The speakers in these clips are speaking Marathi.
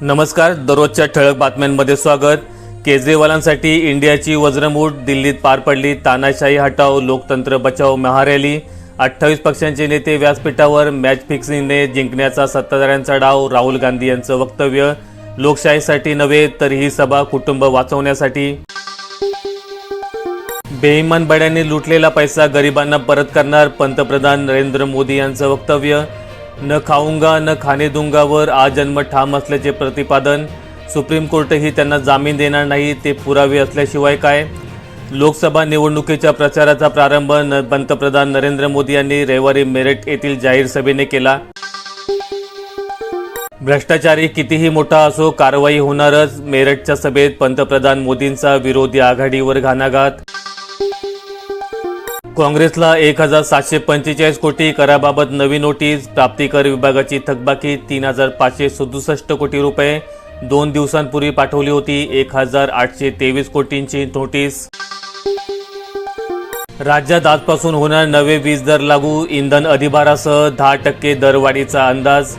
नमस्कार दररोजच्या ठळक बातम्यांमध्ये स्वागत. केजरीवालांसाठी इंडियाची वज्रमूठ दिल्लीत पार पडली. तानाशाही हटाव लोकतंत्र बचाव महारॅली अठ्ठावीस पक्षांचे नेते व्यासपीठावर मॅच फिक्सिंगने जिंकण्याचा सत्ताधाऱ्यांचा डाव राहुल गांधी यांचं वक्तव्य. लोकशाहीसाठी नव्हे तर ही सभा कुटुंब वाचवण्यासाठी. बेईमान बड्यांनी लुटलेला पैसा गरिबांना परत करणार पंतप्रधान नरेंद्र मोदी यांचं वक्तव्य. न खाऊंगा न खाणे आज आजन्म ठाम असल्याचे प्रतिपादन सुप्रीम कोर्टही त्यांना जामीन देणार नाही ते पुरावे असल्याशिवाय काय? लोकसभा निवडणुकीच्या प्रचाराचा प्रारंभ न पंतप्रधान नरेंद्र मोदी यांनी रविवारी मेरठ येथील जाहीर सभेने केला. भ्रष्टाचारी कितीही मोठा असो कारवाई होणारच. मेरठच्या सभेत पंतप्रधान मोदींचा विरोधी आघाडीवर घाणाघात. काँग्रेसला एक हजार सातशे पंचेचाळीस कोटी कराबाबत नवी नोटीस प्राप्तिकर विभागाची थकबाकी तीन हजार पाचशे सदुसष्ट कोटी रुपये. दोन दिवसांपूर्वी पाठवली होती एक हजार आठशे तेवीस कोटींची नोटीस. राज्यात आजपासून होणार नवे वीज दर लागू इंधन अधिभारासह दहा टक्के दरवाढीचा अंदाज.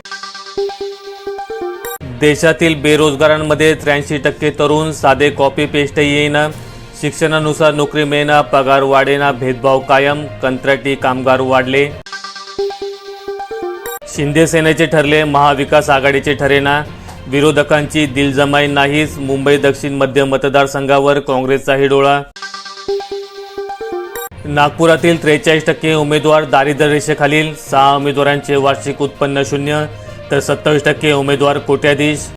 देशातील बेरोजगारांमध्ये त्र्याऐंशी टक्के तरुण साधे कॉपी पेस्टही येईना. शिक्षणानुसार नोकरी मिळेना पगार वाढेना भेदभाव कायम कंत्राटी कामगार वाढले. शिंदे सेनेचे ठरले महाविकास आघाडीचे ठरेना. विरोधकांची दिलजमाई नाहीच मुंबई दक्षिण मध्य मतदारसंघावर काँग्रेसचाही डोळा. नागपुरातील त्रेचाळीस टक्के उमेदवार दारिद्र्य रेषेखालील सहा उमेदवारांचे वार्षिक उत्पन्न शून्य तर सत्तावीस टक्के उमेदवार कोट्याधीश.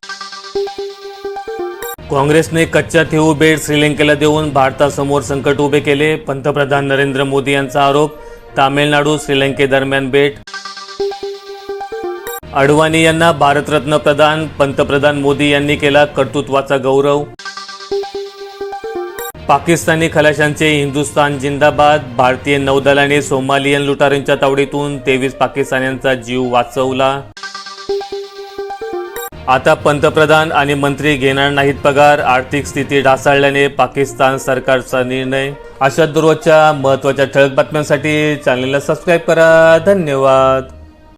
काँग्रेसने कच्च्या थेऊ बेट श्रीलंकेला देऊन भारतासमोर संकट उभे केले. पंतप्रधान नरेंद्र मोदी यांचा आरोप तामिळनाडू श्रीलंकेदरम्यान बेट. अडवाणी यांना भारतरत्न प्रदान पंतप्रधान मोदी यांनी केला कर्तृत्वाचा गौरव. पाकिस्तानी खलाशांचे हिंदुस्थान जिंदाबाद भारतीय नौदलाने सोमालियन लुटारांच्या तावडीतून तेवीस पाकिस्तान्यांचा जीव वाचवला. आता पंतप्रधान आणि मंत्री घेणार नाहीत पगार. आर्थिक स्थिती ढासळल्याने पाकिस्तान सरकारचा निर्णय अशा दररोजच्या महत्त्वाच्या ठळक बातम्यांसाठी चॅनलला सबस्क्राईब करा. धन्यवाद.